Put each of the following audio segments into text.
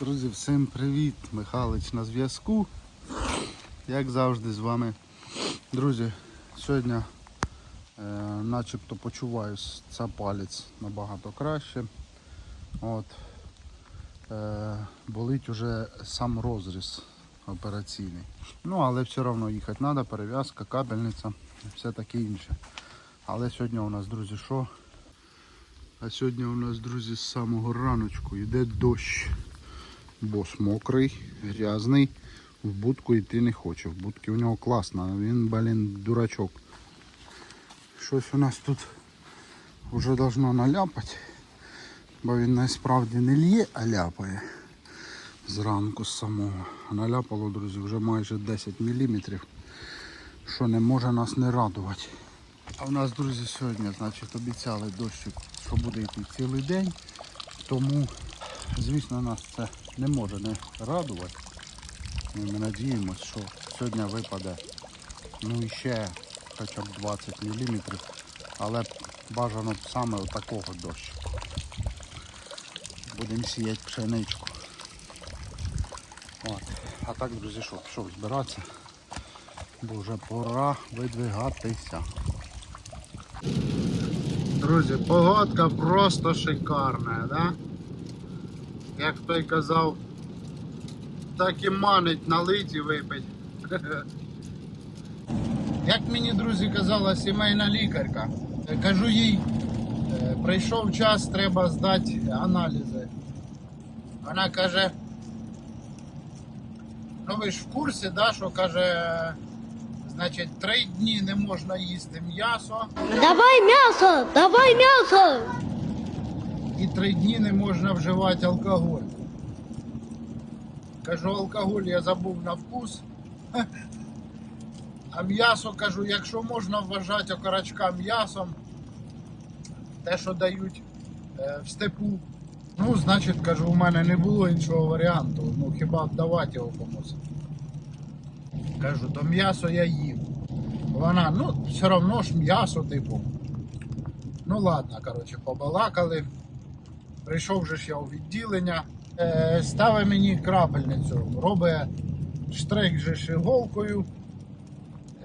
Друзі, всім привіт! Михайлович на зв'язку. Як завжди з вами. Друзі, сьогодні е, начебто почуваюсь ця палець набагато краще. От, е, болить уже сам розріз операційний. Ну, але все одно їхати треба, перев'язка, капельниця, все таке інше. Але сьогодні у нас, друзі, що? А сьогодні у нас, друзі, з самого раночку йде дощ. Бос мокрий, грязний, в будку йти не хоче. В будки у нього класно, він, блін, дурачок. Щось у нас тут вже должно наляпати, бо він насправді не лє, а ляпає зранку з самого. Наляпало, друзі, вже майже 10 мм, що не може нас не радувати. А в нас, друзі, сьогодні, значить, обіцяли дощик, що буде йти цілий день. Тому, звісно, нас це не може не радувати. Ми надіємося, що сьогодні випаде ну ще хоча б 20 мм, але бажано саме отакого дощику. Будемо сіяти пшеничку. От. А так, друзі, що, пішов збиратися, бо вже пора видвигатися. Друзі, погодка просто шикарна, да? Як той казав, так і манить налить і випить. Як мені, друзі, казала сімейна лікарка, е, кажу їй, е, прийшов час, треба здати аналізи. Вона каже, ну ви ж в курсі, да, що каже, значить, три дні не можна їсти м'ясо. Давай мясо, давай мясо. Три дні не можна вживати алкоголь. Кажу, алкоголь я забув на вкус. А м'ясо кажу, якщо можна вважати окорочка м'ясом, те, що дають е, в степу, ну, значить, кажу, у мене не було іншого варіанту. Ну хіба давати його комусь. Кажу, то м'ясо я їв. Вона, ну, все одно ж м'ясо, типу. Ну ладно, коротше, побалакали. Прийшов же ж я у відділення, е, ставить мені крапельницю, робить штрих же ж іголкою,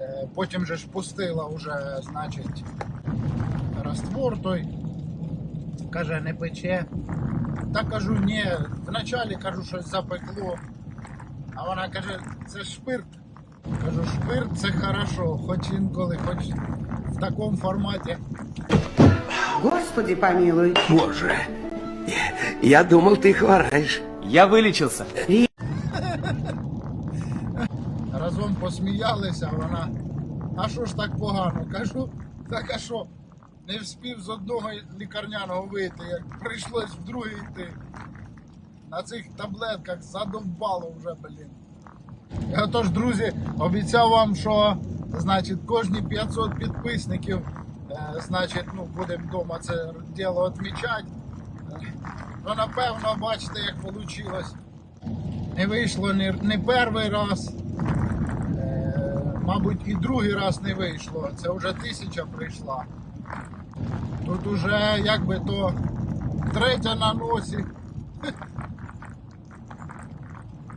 е, потім же ж пустила вже, значить, раствор той, каже, не пече. Та кажу, ні, вначалі кажу, щось запекло. А вона каже, це шпирт. Кажу, шпирт це хорошо, хоч інколи, хоч в такому форматі. Господи помилуй. Боже, я думал, ты хвораешь. Я вылечился. Разом посміялися, вона. А що ж так погано? Кажу, так а що? Не вспів з одного лікарняного вийти, як прийшлось в другий йти. На цих таблетках задовбало вже, блін. Я тож, друзі, обіцяв вам, що значить, кожні 500 підписників, е, значить, ну, будемо вдома це діло відмічати. Ну, напевно, бачите, як вийшло. Не вийшло не, не перший раз. Е, мабуть, і другий раз не вийшло. Це вже тисяча прийшла. Тут уже якби то третя на носі.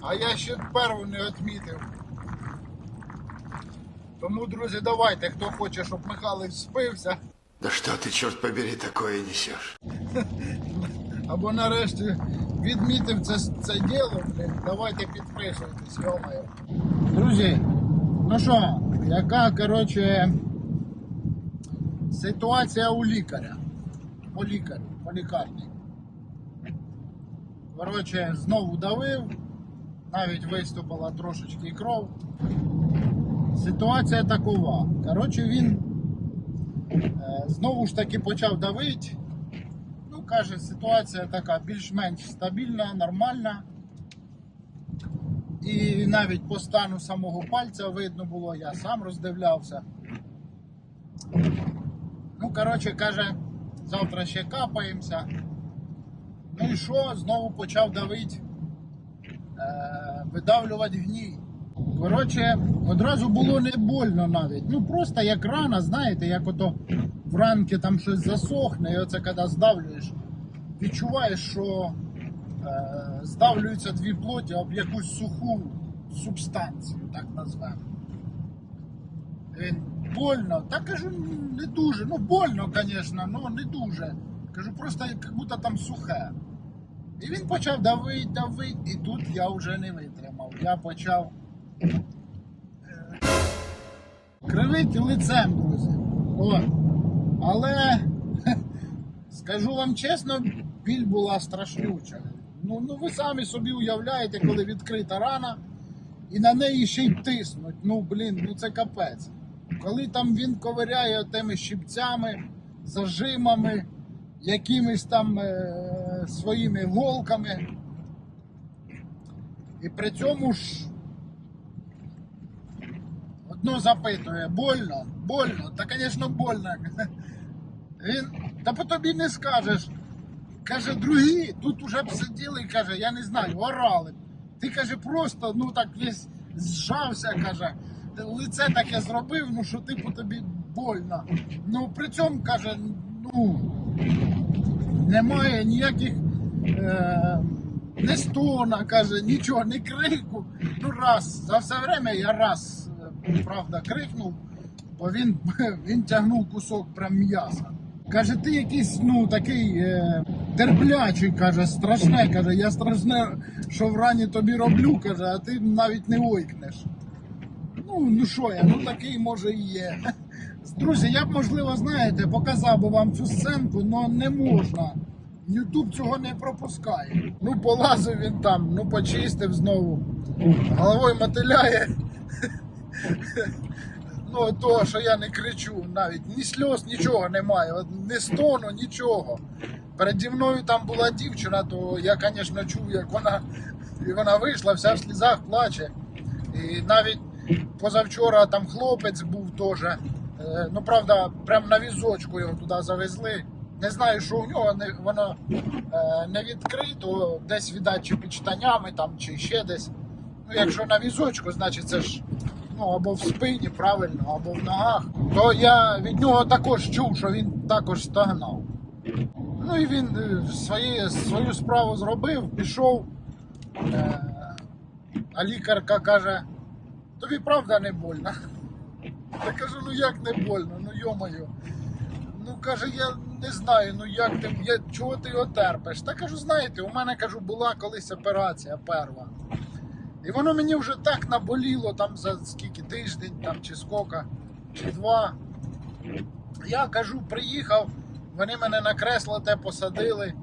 А я ще першу не відмітив. Тому, друзі, давайте, хто хоче, щоб Михайлович спився, Да что ты, черт побери, такое несешь? або нарешті відмітив це, це діло, блін, давайте підписуйтесь, йомаю. Друзі, ну що, яка, коротше, ситуація у лікаря? По лікарю, по лікарні. Коротше, знову давив, навіть виступила трошечки кров. Ситуація такова. Коротше, він е, знову ж таки почав давити. Каже, ситуація така більш-менш стабільна, нормальна. І навіть по стану самого пальця видно було, я сам роздивлявся. Ну, коротше, каже, завтра ще капаємося. Ну і що, знову почав давити, е, видавлювати гній. Коротше, одразу було не больно навіть. Ну просто як рана, знаєте, як ото в ранки там щось засохне, і оце коли здавлюєш, відчуваєш, що е, здавлюються дві плоті об якусь суху субстанцію, так назвемо. Больно. Та кажу, не дуже. Ну, больно, звісно, але не дуже. Кажу, просто як будто там сухе. І він почав давить, давить, і тут я вже не витримав. Я почав е, кривити лицем, друзі. От. Але скажу вам чесно, біль була страшнюча. Ну, ну ви самі собі уявляєте, коли відкрита рана, і на неї ще й тиснуть. Ну, блін, ну це капець. Коли там він ковиряє тими щипцями, зажимами, якимись там е, своїми голками. І при цьому ж одно запитує, больно, больно, та, звісно, больно. Він, та по тобі не скажеш. Каже, другі, тут уже б сиділи, каже, я не знаю, орали. Ти каже, просто ну так весь зжався, каже, лице таке зробив, ну що типу тобі больно. Ну при цьому каже, ну немає ніяких е, не стона, каже, нічого, не крику. Ну раз, за все время я раз, е, правда, крикнув, бо він, він тягнув кусок прям м'яса. Каже, ти якийсь ну такий е, терплячий, каже, страшне, каже, я страшне, що в рані тобі роблю, каже, а ти навіть не ойкнеш. Ну, ну що я, ну такий може і є. Друзі, я б, можливо, знаєте, показав би вам цю сценку, але не можна. Ютуб цього не пропускає. Ну, полазив він там, ну почистив знову. Головою мотиляє. Ну, то, що я не кричу, навіть ні сльоз, нічого немає, ні стону, нічого. Переді мною там була дівчина, то я, звісно, чув, як вона, і вона вийшла, вся в слізах плаче. І навіть позавчора там хлопець був теж. Е, Ну, правда, прям на візочку його туди завезли. Не знаю, що у нього не, воно е, не відкрито, десь віддать чи під штанями там, чи ще десь. Ну, якщо на візочку, значить це ж ну, або в спині, правильно, або в ногах. То я від нього також чув, що він також стогнав. Ну і він е, своє, свою справу зробив, пішов. Е, а лікарка каже, тобі правда не больно? Я кажу, ну як не больно, ну йомаю. Ну каже, я не знаю, ну як ти, я, чого ти його терпиш? Та кажу, знаєте, у мене кажу, була колись операція перша. І воно мені вже так наболіло там за скільки тиждень там чи скільки, чи два. Я кажу, приїхав, вони мене на кресло те посадили.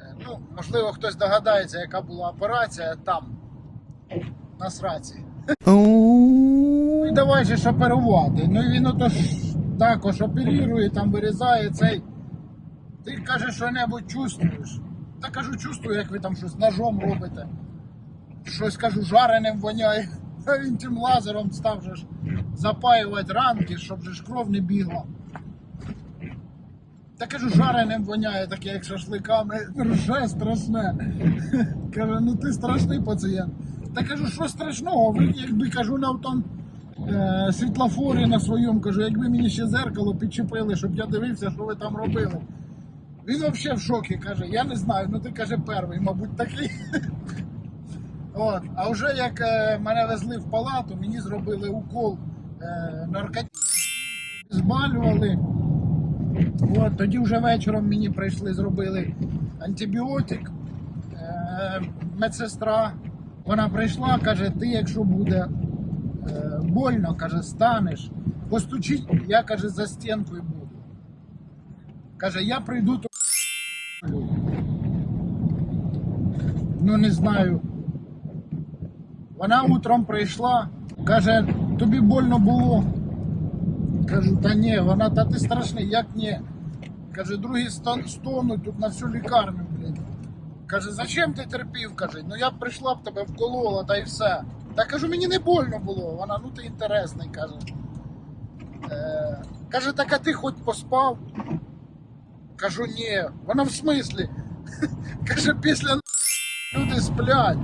Е, Ну, можливо, хтось догадається, яка була операція там, на сраці. Ну і давай же ж оперувати. Ну і він ото ж також оперує, там вирізає цей. Ти кажеш, що небудь чувствуєш. Та кажу, чувствую, як ви там щось ножом робите. Щось кажу, жареним воняє. А він тим лазером став же ж запаювати ранки, щоб же ж кров не бігла. Та кажу, жареним воняє, таке як шашликами. Рже страшне. Каже, ну ти страшний пацієнт. Та кажу, що страшного? Якби кажу на тому е, світлофорі на своєму, кажу, якби мені ще зеркало підчепили, щоб я дивився, що ви там робили. Він взагалі в шокі каже, я не знаю, ну ти каже перший, мабуть, такий. От. А вже як е, мене везли в палату, мені зробили укол е, наркотиків, збалювали. От, тоді вже вечором мені прийшли, зробили антибіотик. Е, медсестра. Вона прийшла, каже, ти якщо буде е, больно, каже, станеш, постучи, я каже, за стінкою буду. Каже, я прийду то. Ну не знаю. Вона утром прийшла, каже, тобі больно було. Кажу, та ні, вона, та ти страшний, як ні. Каже, другі стонуть тут на всю лікарню, блін. Каже, зачем ти терпів? Каже, ну я б прийшла б тебе вколола, та й все. Та кажу, мені не больно було. Вона, ну ти інтересний, каже. Е, каже, так а ти хоч поспав? Кажу, ні. Вона в смислі. Каже, після люди сплять.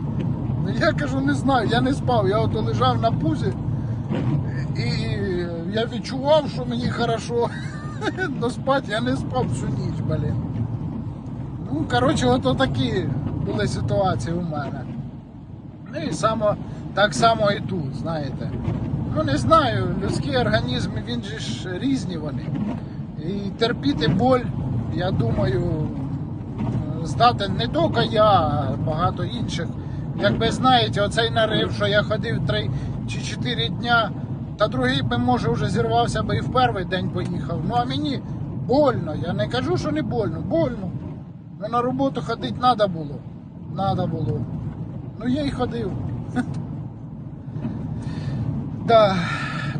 Ну я кажу, не знаю, я не спав. Я ото лежав на пузі і я відчував, що мені хорошо. Но спати я не спав всю ніч, блін. Ну, коротше, ото такі були ситуації у мене. Ну і само, так само і тут, знаєте. Ну не знаю, людський організм, він же ж різні вони. І терпіти боль, я думаю, здати не тільки я, а багато інших. Якби знаєте, оцей нарив, що я ходив 3 чи 4 дня, та другий би, може, вже зірвався би і в перший день поїхав. Ну а мені больно. Я не кажу, що не больно, больно. Ну на роботу ходити треба було. Надо було. Ну я й ходив. Да.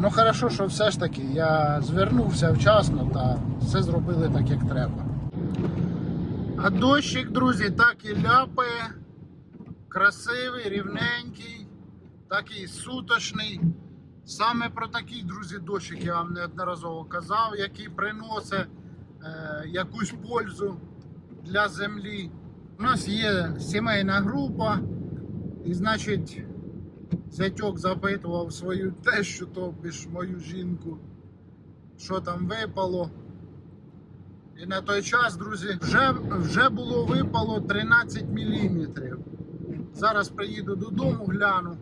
Ну хорошо, що все ж таки я звернувся вчасно та все зробили так, як треба. А дощик, друзі, так і ляпає. Красивий, рівненький, такий суточний. Саме про такий, друзі, дощик я вам неодноразово казав, який приносить е, якусь пользу для землі. У нас є сімейна група, і значить зятьок запитував свою тещу, тобі ж мою жінку, що там випало. І на той час, друзі, вже, вже було випало 13 мм. Зараз приїду додому, гляну,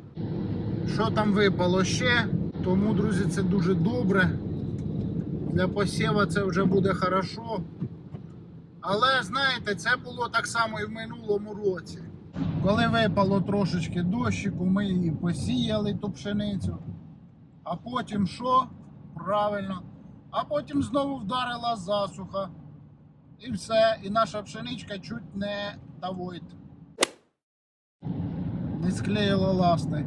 що там випало ще. Тому, друзі, це дуже добре. Для посіва це вже буде хорошо. Але знаєте, це було так само і в минулому році. Коли випало трошечки дощику, ми її посіяли ту пшеницю. А потім що? Правильно. А потім знову вдарила засуха. І все. І наша пшеничка чуть не тавойт. Не склеїла ласти.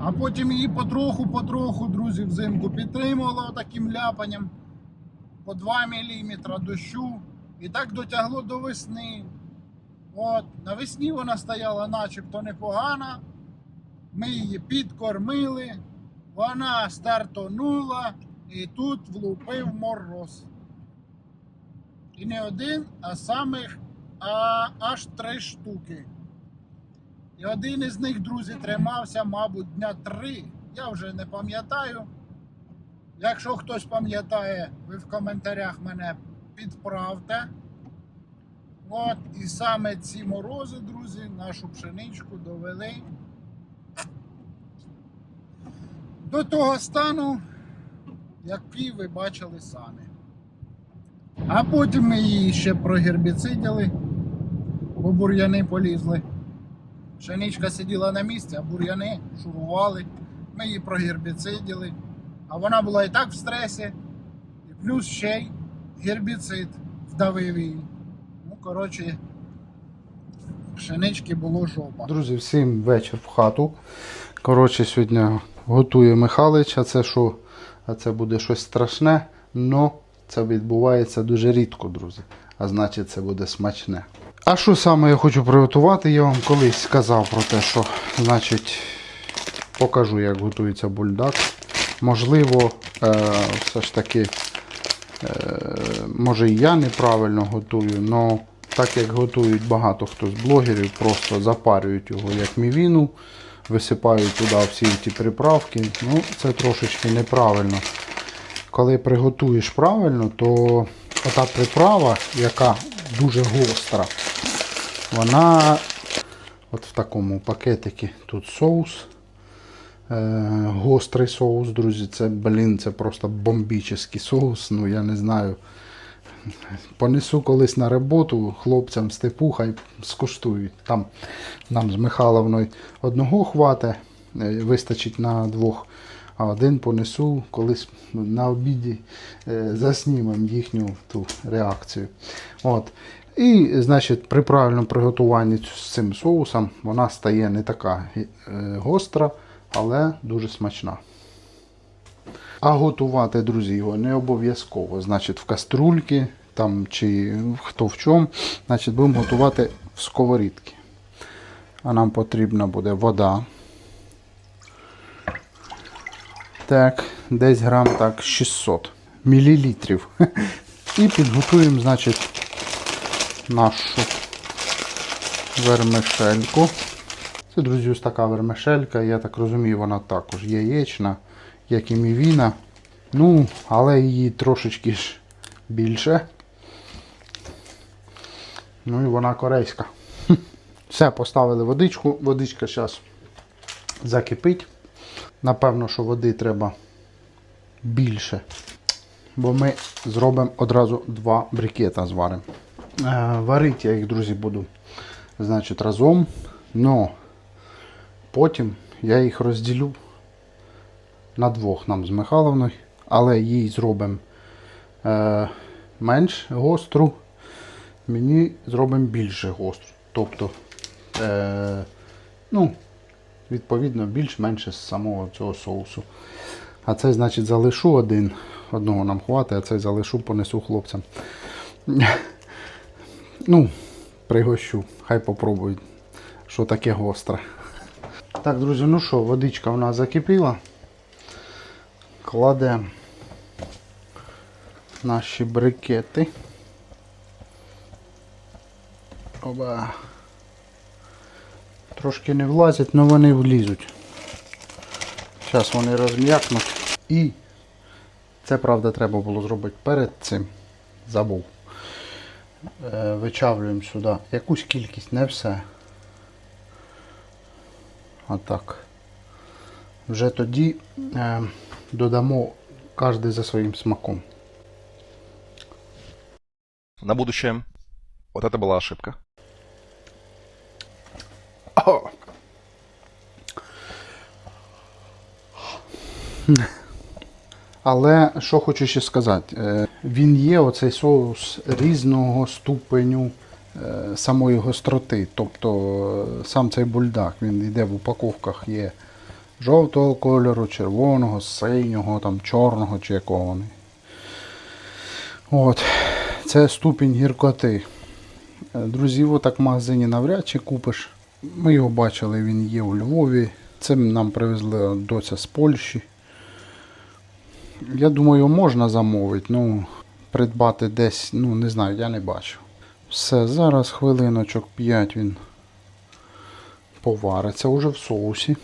А потім її потроху-потроху, друзі, взимку підтримувала таким ляпанням по 2 мм дощу. І так дотягло до весни. От, навесні вона стояла начебто непогана. Ми її підкормили, вона стартонула і тут влупив мороз. І не один, а самих а, аж три штуки. І один із них, друзі, тримався, мабуть, дня три. Я вже не пам'ятаю. Якщо хтось пам'ятає, ви в коментарях мене підправте. От, і саме ці морози, друзі, нашу пшеничку довели до того стану, який ви бачили самі. А потім ми її ще прогербіцидили, бо бур'яни полізли. Пшеничка сиділа на місці, а бур'яни шурували. Ми її прогербіцидили. А вона була і так в стресі, і плюс ще й гербіцид вдавив її. Ну, коротше, пшенички було жопа. Друзі, всім вечір в хату. Коротше, сьогодні готує Михалич, а це що? А це буде щось страшне, але це відбувається дуже рідко, друзі. А значить, це буде смачне. А що саме я хочу приготувати? Я вам колись сказав про те, що значить покажу, як готується бульдак. Можливо, е, все ж таки, е, може і я неправильно готую, але так як готують багато хто з блогерів, просто запарюють його як мівіну, висипають туди всі ті приправки. Ну, це трошечки неправильно. Коли приготуєш правильно, то ота приправа, яка дуже гостра, вона от в такому пакетикі тут соус. Е, гострий соус, друзі. Це, блін, це просто бомбічний соус. Ну, я не знаю. Понесу колись на роботу хлопцям степу, хай скуштують. Там нам з Михайловною одного хвата, е, вистачить на двох. А один понесу колись на обіді е, заснімемо їхню ту реакцію. От. І, значить, при правильному приготуванні з цим соусом вона стає не така е, гостра, але дуже смачна. А готувати, друзі, його не обов'язково. Значить, в каструльки там, чи хто в чому. Значить, будемо готувати в сковорідки. А нам потрібна буде вода. Так, десь грам так 600 мілілітрів. І підготуємо, значить, нашу вермишельку. Це, друзі, ось така вермишелька. Я так розумію, вона також яєчна, як і мівіна. Ну, але її трошечки ж більше. Ну і вона корейська. Все, поставили водичку. Водичка зараз закипить. Напевно, що води треба більше. Бо ми зробимо одразу два брикета зваримо. Е, варити я їх, друзі, буду значить, разом. Но потім я їх розділю на двох нам з Михайловною, але їй зробимо е, менш гостру, мені зробимо більше гостру. Тобто, е, ну, відповідно, більш-менше з самого цього соусу. А цей, значить, залишу один. Одного нам хватить, а цей залишу, понесу хлопцям. Ну, пригощу, хай попробують, що таке гостре. Так, друзі, ну що, водичка у нас закипіла. Кладемо наші брикети. Оба. Трошки не влазять, але вони влізуть. Зараз вони розм'якнуть. І це, правда, треба було зробити перед цим. Забув. Е, Вичавлюємо сюди якусь кількість, не все. Отак. Вже тоді е, додамо кожен за своїм смаком. На будущее. Вот это была ошибка. Але що хочу ще сказати, е, він є оцей соус різного ступеню е, самої гостроти. Тобто е, сам цей бульдак, він йде в упаковках, є жовтого кольору, червоного, синього, там, чорного чи якого вони. От. Це ступінь гіркоти. Друзі, його так в магазині навряд чи купиш. Ми його бачили, він є у Львові. Це нам привезли доця з Польщі. Я думаю, можна замовити, ну, придбати десь, ну, не знаю, я не бачу. Все, зараз хвилиночок 5 він повариться вже в соусі.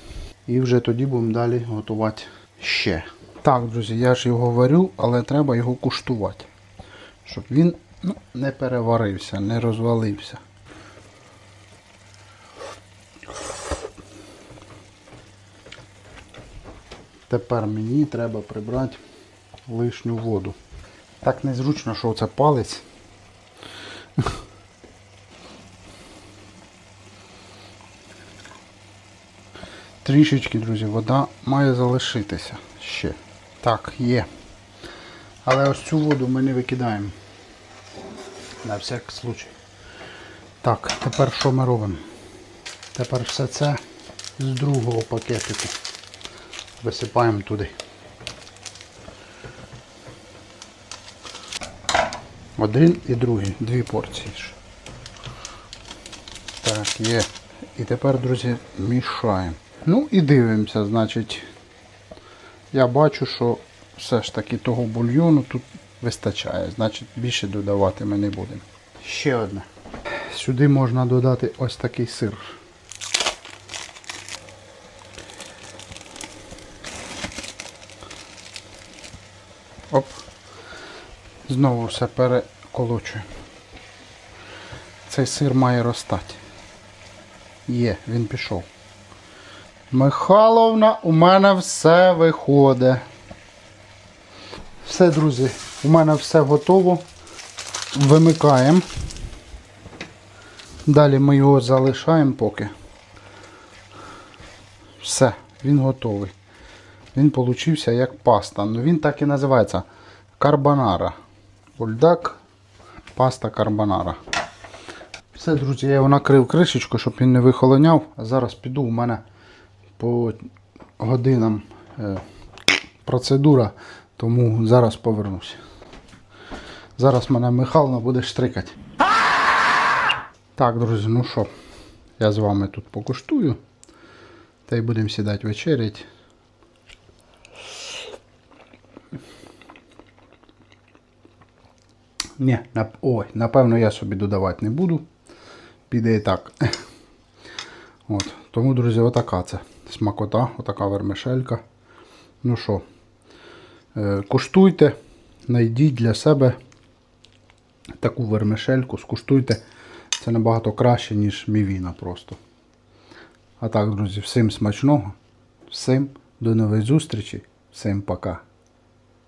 І вже тоді будемо далі готувати ще. Так, друзі, я ж його варю, але треба його куштувати. Щоб він ну, не переварився, не розвалився. Тепер мені треба прибрати лишню воду. Так незручно, що це палець. Трішечки, друзі, вода має залишитися ще. Так, є. Але ось цю воду ми не викидаємо. На всяк случай. Так, тепер що ми робимо? Тепер все це з другого пакетику висипаємо туди. Один і другий, дві порції. Так, є. І тепер, друзі, мішаємо. Ну і дивимося, значить, я бачу, що все ж таки того бульйону тут вистачає. Значить, більше додавати ми не будемо. Ще одне. Сюди можна додати ось такий сир. Знову все переколочуємо. Цей сир має розстати. Є, він пішов. Михайловна, у мене все виходить. Все, друзі, у мене все готово. Вимикаємо. Далі ми його залишаємо поки. Все, він готовий. Він получився як паста. Ну він так і називається карбонара. Бульдак, паста карбонара. Все, друзі, я його накрив кришечку, щоб він не вихолоняв. А зараз піду у мене по годинам е, процедура, тому зараз повернуся. Зараз мене Михайловна буде штрикати. Так, друзі, ну що, я з вами тут покуштую. Та й будемо сідати вечерять. Ні, ой, напевно, я собі додавати не буду. Піде і так. От. Тому, друзі, отака це смакота, отака вермишелька. Ну що, е, куштуйте, знайдіть для себе таку вермишельку, скуштуйте. Це набагато краще, ніж мівіна просто. А так, друзі, всім смачного, всім до нової зустрічі, всім пока.